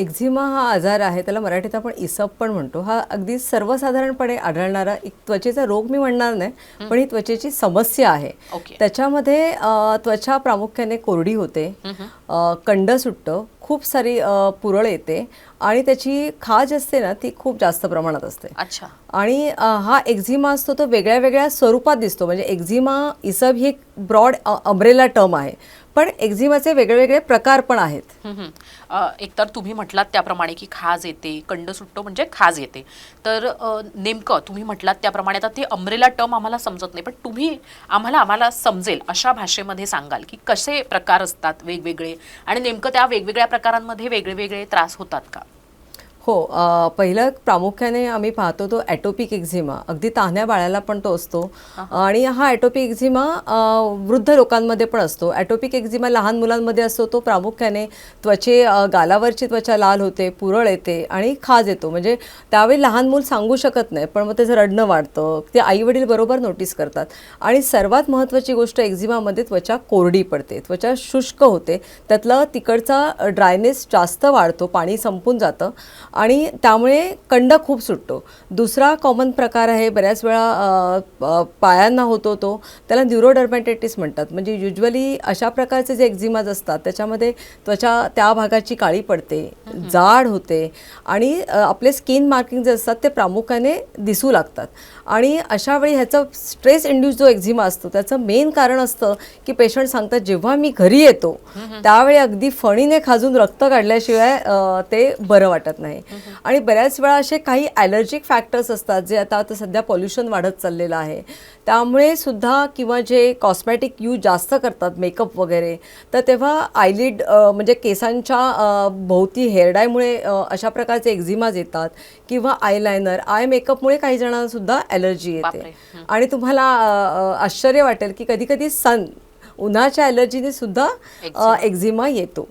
Eczema हा आजार आहे त्याला मराठीत आपण इसप पण म्हणतो. हा अगदी सर्वसाधारणपणे आढळणारा एक त्वचेचा रोग मी म्हणणार नाही पण ही त्वचेची समस्या आहे. त्याच्यामध्ये त्वचा प्रामुख्याने कोरडी होते. कंड सुटतं खूप सारी पुरळ येते आणि त्याची खाज असते ना ती खूप जास्त प्रमाणात असते. अच्छा. आणि हा एक्झिमा असतो तो वेगळ्या वेगळ्या स्वरूपात दिसतो. म्हणजे एक्झिमा इसब ही एक ब्रॉड अम्ब्रेला टर्म आहे. पण एक्झिमाचे वेगळे प्रकार पण आहेत. एकतर तुम्ही म्हटलात त्याप्रमाणे की खाज येते कंड सुटतो म्हणजे खाज येते. तर नेमकं तुम्ही म्हटलात त्याप्रमाणे आता ते अमरेला टर्म आम्हाला समजत नाही पण तुम्ही आम्हाला आम्हाला समजेल अशा भाषेमध्ये सांगाल की कसे प्रकार असतात वेगवेगळे? आणि नेमकं त्या वेगवेगळ्या प्रकारांमध्ये वेगळे वेगळे त्रास होतात का? हो पहिलं प्रामुख्याने आम्ही पाहतो तो ॲटोपिक एक्झिमा. अगदी तान्ह्या बाळाला पण तो असतो. आणि हा ॲटोपिक एक्झिमा वृद्ध लोकांमध्ये पण असतो. ॲटोपिक एक्झिमा लहान मुलांमध्ये असतो तो प्रामुख्याने त्वचे गालावरची त्वचा लाल होते पुरळ येते आणि खाज येतो. म्हणजे त्यावेळी लहान मूल सांगू शकत नाही पण मग त्याचं रडणं वाढतं. ते आईवडील बरोबर नोटीस करतात. आणि सर्वात महत्त्वाची गोष्ट एक्झिमामध्ये त्वचा कोरडी पडते. त्वचा शुष्क होते. त्यातलं तिकडचा ड्रायनेस जास्त वाढतो पाणी संपून जातं. आणि त्यामुळे कंड खूप सुटतो. दुसरा कॉमन प्रकार आहे बऱ्याच वेळा पायांना होतो तो त्याला न्यूरोडर्मॅटायटिस म्हणतात. म्हणजे युजली अशा प्रकारचे जे एक्झिमाज असतात त्याच्यामध्ये त्वचा त्या भागाची काळी पडते जाड होते आणि आपले स्किन मार्किंग जे असतात ते प्रामुख्याने दिसू लागतात. आणि अशा वेळी ह्याचं स्ट्रेस इंड्यूस जो एक्झिमा असतो त्याचं मेन कारण असतं की पेशंट सांगतात जेव्हा मी घरी येतो त्यावेळी अगदी फणीने खाजून रक्त काढल्याशिवाय ते बरं वाटत नाही. आणि बऱ्याच वेळा असे काही ॲलर्जिक फॅक्टर्स असतात जे आता आता सध्या पॉल्युशन वाढत चाललेलं आहे. त्यामुळे सुद्धा किंवा जे कॉस्मॅटिक यूज जास्त करतात मेकअप वगैरे तर तेव्हा आयलिड म्हणजे केसांच्या भोवती हेअरडायमुळे अशा प्रकारचे एक्झिमाज येतात किंवा आयलायनर आय मेकअपमुळे काही जणांना सुद्धा ॲलर्जी येते. आणि तुम्हाला आश्चर्य वाटेल की कधी कधी सन उन्हाच्या ॲलर्जीने सुद्धा एक्झिमा येतो.